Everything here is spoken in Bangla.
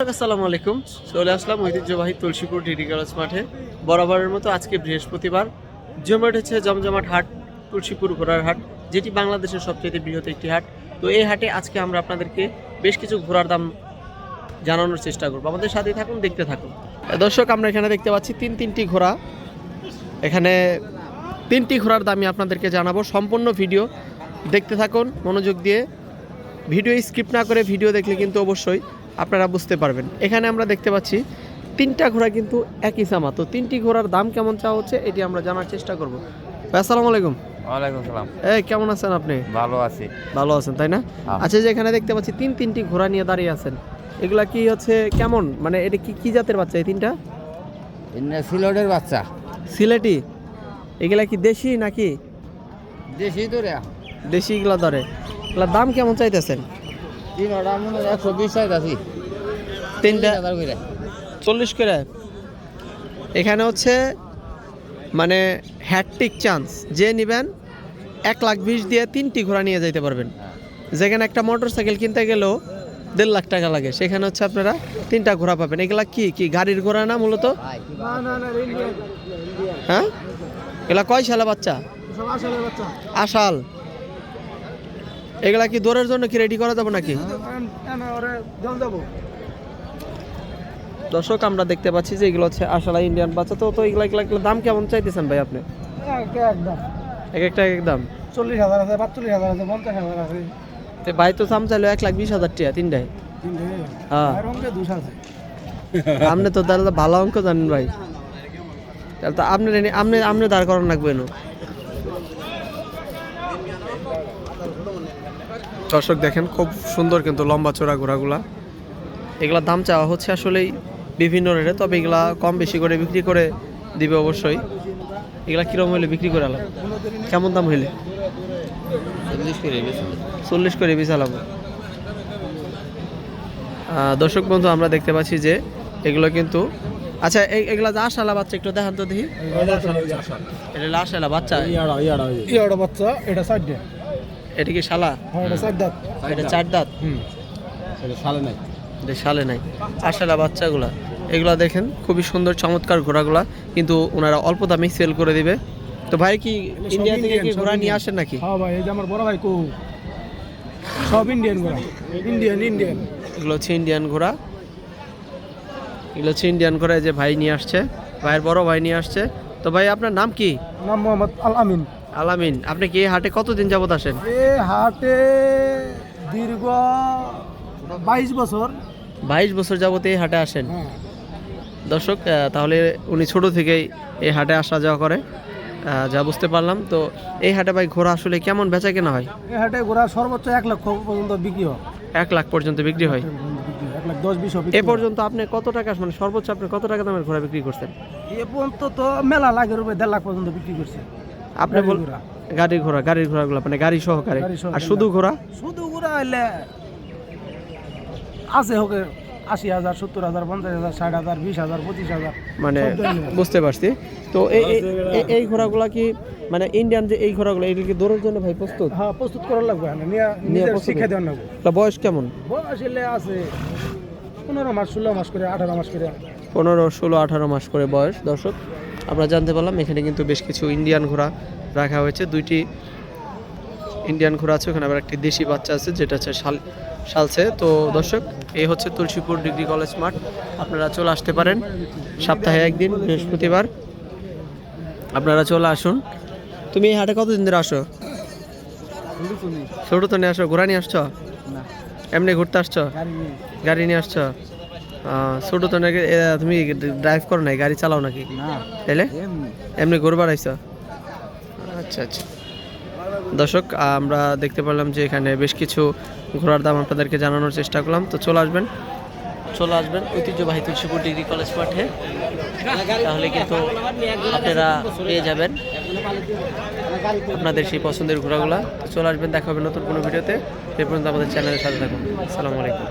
আসসালামু আলাইকুম। চলে আসলাম ঐতিহ্যবাহী তুলসীপুর ডিডি কলেজ মাঠে। বরাবরের মতো আজকে বৃহস্পতিবার। জমাট হচ্ছে জমজমাট হাট, তুলসীপুর ঘোড়ার হাট, যেটি বাংলাদেশের সবচেয়ে বৃহৎ একটি হাট। তো এই হাটে আজকে আমরা আপনাদেরকে বেশ কিছু ঘোড়ার দাম জানানোর চেষ্টা করব। আমাদের সাথে থাকুন, দেখতে থাকুন। দর্শক, আমরা এখানে দেখতে পাচ্ছি তিন, তিনটি ঘোড়া। এখানে তিনটি ঘোড়ার দামই আপনাদেরকে জানাব। সম্পূর্ণ ভিডিও দেখতে থাকুন, মনোযোগ দিয়ে। ভিডিও স্কিপ না করে ভিডিও দেখলে কিন্তু অবশ্যই আপনারা বুঝতে পারবেন। এখানে আমরা দেখতে পাচ্ছি তিনটা ঘোড়া কিন্তু একই সামা তো তিনটি ঘোড়ার দাম কেমন চাওয়া হচ্ছে এটি আমরা জানার চেষ্টা করব। আসসালামু আলাইকুম। ওয়ালাইকুম সালাম। এই কেমন আছেন আপনি? ভালো আছি। ভালো আছেন তাই না? হ্যাঁ। আচ্ছা যে এখানে দেখতে পাচ্ছি তিন তিনটি ঘোড়া নিয়ে দাঁড়িয়ে আছেন। এগুলা কি হচ্ছে কেমন? মানে এটা কি কি জাতের বাচ্চা এই তিনটা? সিলেটের বাচ্চা। সিলেটি? এগুলা কি দেশি নাকি? দেশি ধরে। দেশি এগুলা ধরে। এগুলার দাম কেমন চাইতেছেন? তিন ওটা মনে হয় একশো বিশ সাইজ আছি। তিনটা হাজার করে। চল্লিশ করে? এখানে হচ্ছে মানে হ্যাটটিক চান্স যে নেবেন এক লাখ বিশ দিয়ে তিনটি ঘোড়া নিয়ে যেতে পারবেন। যেখানে একটা মোটর সাইকেল কিনতে গেলেও দেড় লাখ টাকা লাগে। সেখানে হচ্ছে আপনারা তিনটা ঘোড়া পাবেন। এগুলা কি কি গাড়ির ঘোড়া না মূলত? হ্যাঁ? এগুলা কয় সালে বাচ্চা? আসাল এগুলা কি দৌড়ের জন্য কি রেডি করা যাবে নাকি? দর্শক, আমরা দেখতে পাচ্ছি যে এগুলো হচ্ছে আসালা ইন্ডিয়ান বাচ্চা। তো তো এগুলা এগুলা দাম কেমন চাইতেছেন ভাই আপনি? এক একটা, এক দাম। চল্লিশ হাজার আছে হাজার আছে পঞ্চাশ হাজার আছে তো ভাই তো দাম চাইলো এক লাখ বিশ হাজার টাকা তিনটায় হ্যাঁ। আপনি তো তাহলে ভালো অঙ্ক জানেন ভাই। তাহলে তো আপনি আপনি আপনি দাঁড় করান লাগবে দর্শক দেখেন খুব সুন্দর কিন্তু লম্বা চোরা ঘোড়াগুলা। এগুলা দাম চাওয়া হচ্ছে আসলেই বিভিন্ন রেটে তবে এগুলা কম বেশি করে বিক্রি করে দিবে অবশ্যই। এগুলা কীরকম হইলে বিক্রি করে আলাম? কেমন দাম হইলে? চল্লিশ করে বিছালাম দর্শক বন্ধু আমরা দেখতে পাচ্ছি যে এগুলো কিন্তু আচ্ছা এই এগুলা যা আশালা বাচ্চা একটু দেখান তো দেখি। এটা লাশ আলা বাচ্চা। বাচ্চা এটা সাইড দিয়ে। এটা কি শালা? হ্যাঁ এটা সাইড দাঁত এটা চার দাঁত এটা সালে নাই। এটা শালে নাই। আশালা বাচ্চাগুলা এগুলা দেখেন খুবই সুন্দর চমৎকার ঘোড়াগুলা কিন্তু ওনারা অল্প দামে সেল করে দিবে। তো ভাই কি ইন্ডিয়া থেকে কি ঘোড়া নিয়ে আসেন নাকি? হ্যাঁ ভাই এই যে আমার বড় ভাই কো। সব ইন্ডিয়ানগুলা ইন্ডিয়ান ইন্ডিয়ান এগুলো হচ্ছে ইন্ডিয়ান ঘোড়া। এগুলো হচ্ছে ইন্ডিয়ান ঘোড়া যে ভাই নিয়ে আসছে। ভাইয়ের বড় ভাই নিয়ে আসছে। তো ভাই আপনার নাম কি? নাম মোহাম্মদ আল আমিন। আলামিন আপনি কি হাটে কতদিন যাবত আসেন? এ হাটে দীর্ঘ বাইশ বছর। বাইশ বছর যাবত এই হাটে আসেন? হ্যাঁ। দর্শক তাহলে উনি ছোট থেকেই এই হাটে আসা যাওয়া করে। যা বুঝতে পারলাম তো এই হাটে ভাই ঘোড়া আসলে কেমন বেচা কেনা হয়? এই হাটে ঘোড়া সর্বোচ্চ এক লক্ষ পর্যন্ত বিক্রি হয়। এক লাখ পর্যন্ত বিক্রি হয়। এ পর্যন্ত আপনি কত টাকা মানে সর্বোচ্চ আপনি কত টাকা দামের ঘোড়া বিক্রি করছেন? এ পর্যন্ত তো মেলা লাখের রুপে দেড় লাখ পর্যন্ত বিক্রি করছে। আপনি বল গাড়ির ঘোড়া। গাড়ির ঘোড়া গাড়ির ঘোড়াগুলো মানে গাড়ি সহকারে। আর শুধু ঘোড়া? শুধু ঘোড়া হইলে আছে হোক আশি হাজার সত্তর হাজার পঞ্চাশ হাজার ষাট হাজার বিশ হাজার পঁচিশ হাজার মানে বুঝতে পারছি। তো এই ঘোড়াগুলা কি মানে ইন্ডিয়ান যে এই ঘোড়াগুলো এগুলো কি দৌড়ের জন্য ভাই প্রস্তুত? হ্যাঁ প্রস্তুত করার লাগবে নিজের শিক্ষা দেওয়ার লাগবে। বয়স কেমন? বয়স হলে আছে পনেরো মাস ষোলো মাস করে আঠারো মাস করে। পনেরো ষোলো আঠারো মাস করে বয়স দর্শক। আমরা জানতে পারলাম এখানে কিন্তু বেশ কিছু ইন্ডিয়ান ঘোড়া রাখা হয়েছে। দুইটি ইন্ডিয়ান ঘোড়া আছে ওখানে আবার একটি দেশি বাচ্চা আছে যেটা হচ্ছে শাল শালছে। তো দর্শক এই হচ্ছে তুলসীপুর ডিগ্রি কলেজ মাঠ। আপনারা চলে আসতে পারেন সপ্তাহে একদিন বৃহস্পতিবার। আপনারা চলে আসুন। তুমি এই হাটে কতদিন ধরে আসো? ছোটো তো নিয়ে আসো। ঘোড়া নিয়ে আসছো? এমনি ঘুরতে আসছো? গাড়ি নিয়ে আসছো? ছোটো তো নাকি তুমি ড্রাইভ করো নাই গাড়ি চালাও নাকি? না। তাইলে? এমনি। ঘুরবার আইছো আচ্ছা আচ্ছা। দর্শক আমরা দেখতে পারলাম যে এখানে বেশ কিছু ঘোরার দাম আপনাদেরকে জানানোর চেষ্টা করলাম। তো চলে আসবেন। চলে আসবেন ঐতিহ্যবাহী তুলসীপুর ডিগ্রি কলেজ মাঠে। তাহলে কিন্তু আপনারা পেয়ে যাবেন আপনাদের সেই পছন্দের ঘোরাগুলা তো চলে আসবেন দেখা হবে নতুন কোনো ভিডিওতে। এ পর্যন্ত আমাদের চ্যানেলের সাথে থাকুন। আসসালামু আলাইকুম।